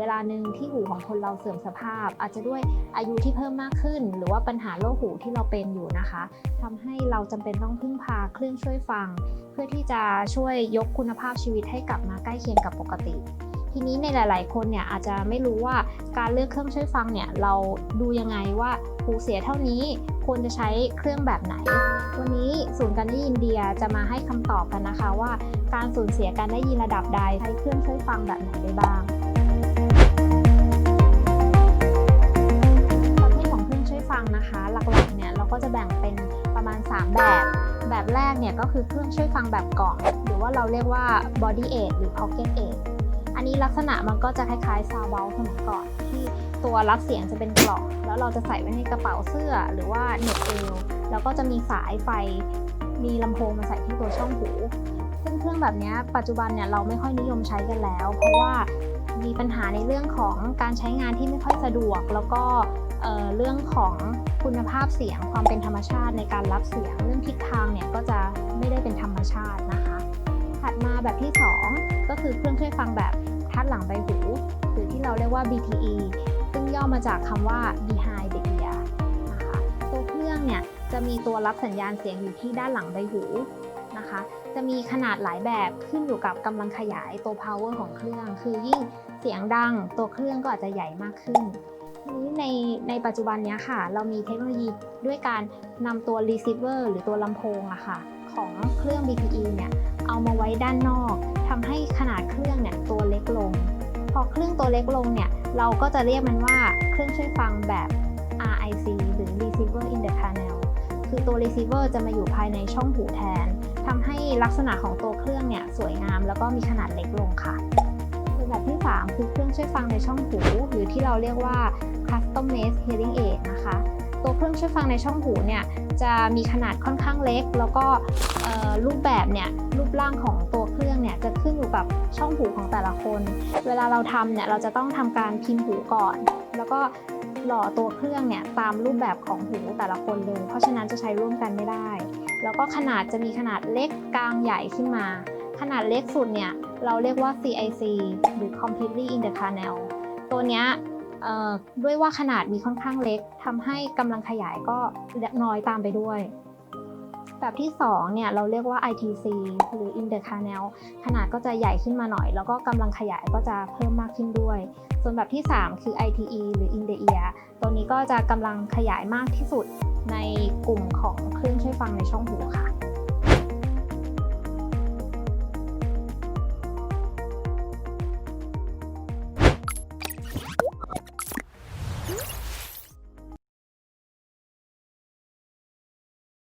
วลาหนึ่งที่หูของคนเราเสื่อมสภาพ อาจจะด้วยอายุที่เพิ่มมากขึ้น หรือว่าปัญหาโรคหูที่เราเป็นอยู่นะคะทำให้เราจำเป็นต้องพึ่งพาเครื่องช่วยฟัง เพื่อที่จะช่วยยกคุณภาพชีวิตให้กลับมาใกล้เคียงกับปกติทีนี้ในหลาย ๆ คนเนี่ยอาจจะไม่รู้ว่าการเลือกเครื่องช่วยฟังเนี่ยเราดูยังไงว่าหูเสียเท่านี้ควรจะใช้เครื่องแบบไหน วันนี้ศูนย์การได้ยินเดียจะมาให้คำตอบกันนะคะว่า การสูญเสียการได้ยินระดับใดใช้เครื่องช่วยฟังแบบไหนได้บ้าง ประมาณ 3 แบบ แบบแรกเนี่ยก็คือเครื่องช่วยฟังแบบกล่อง หรือว่าเราเรียกว่า body aid หรือ pocket aid อันนี้ลักษณะมันก็จะคล้ายๆซาวเบลสมัยก่อนที่ตัวรับเสียงจะเป็นกล่อง แล้วเราจะใส่ไว้ในกระเป๋าเสื้อหรือว่าเน็บเอวแล้วก็จะมีสายไฟมีลำโพงมาใส่ที่ตัวช่องหูซึ่งเครื่องแบบนี้ปัจจุบันเนี่ยเราไม่ค่อยนิยมใช้กันแล้ว เพราะว่า มีปัญหาในเรื่องของการใช้งานที่ไม่ค่อยสะดวก แล้วก็เรื่องของคุณภาพเสียงความเป็นธรรมชาติในการรับเสียงเรื่องทิศทางเนี่ยก็จะไม่ได้เป็นธรรมชาตินะคะ ถัดมาแบบที่ 2 ก็คือเครื่องช่วยฟังแบบทัดหลังใบหู หรือที่เราเรียกว่า BTE ซึ่งย่อมาจากคำว่า behind the ear นะคะตัวเครื่องเนี่ยจะมีตัวรับสัญญาณเสียงอยู่ที่ด้านหลังใบหูนะคะ จะมีขนาดหลายแบบขึ้นอยู่กับกำลังขยายตัว power ของเครื่อง คือยิ่ง เสียงดัง ตัวเครื่องก็อาจจะใหญ่มากขึ้นทีนี้ในในปัจจุบันนี้ค่ะ เรามีเทคโนโลยีด้วยการนำตัว receiver หรือตัวลำโพงอะค่ะ ของเครื่อง BTE เนี่ยเอามาไว้ด้านนอกทำให้ขนาดเครื่องเนี่ยตัวเล็กลง พอเครื่องตัวเล็กลงเนี่ยเราก็จะเรียกมันว่าเครื่องช่วยฟังแบบ RIC หรือ receiver in the canal คือตัว receiver จะมาอยู่ภายในช่องหูแทนทำให้ลักษณะของตัวเครื่องเนี่ยสวยงามแล้วก็มีขนาดเล็กลงค่ะ แบบที่ 3 คือเครื่องช่วยฟังในช่องหู หรือที่เราเรียกว่า custom made hearing aid นะคะ ตัวเครื่องช่วยฟังในช่องหูเนี่ยจะมีขนาดค่อนข้างเล็ก แล้วก็รูปแบบเนี่ยรูปร่างของตัวเครื่องเนี่ยจะขึ้นอยู่กับช่องหูของแต่ละคน เวลาเราทำเนี่ยเราจะต้องทำการพิมพ์หูก่อน แล้วก็หล่อตัวเครื่องเนี่ยตามรูปแบบของหูแต่ละคนเลย เพราะฉะนั้นจะใช้ร่วมกันไม่ได้ แล้วก็ขนาดจะมีขนาดเล็กกลางใหญ่ขึ้นมา ขนาดเล็กสุดเนี่ย เราเรียกว่า CIC หรือ completely in the canal ตัวเนี้ยด้วยว่าขนาดมีค่อนข้างเล็กทำให้กำลังขยายก็น้อยตามไปด้วย แบบที่2เนี่ยเราเรียกว่า ITC หรือ in the canal ขนาดก็จะใหญ่ขึ้นมาหน่อย แล้วก็กำลังขยายก็จะเพิ่มมากขึ้นด้วย ส่วนแบบที่ 3 คือ ITE หรือ in the ear ตัวนี้ก็จะกำลังขยายมากที่สุดในกลุ่มของเครื่องช่วยฟังในช่องหูค่ะ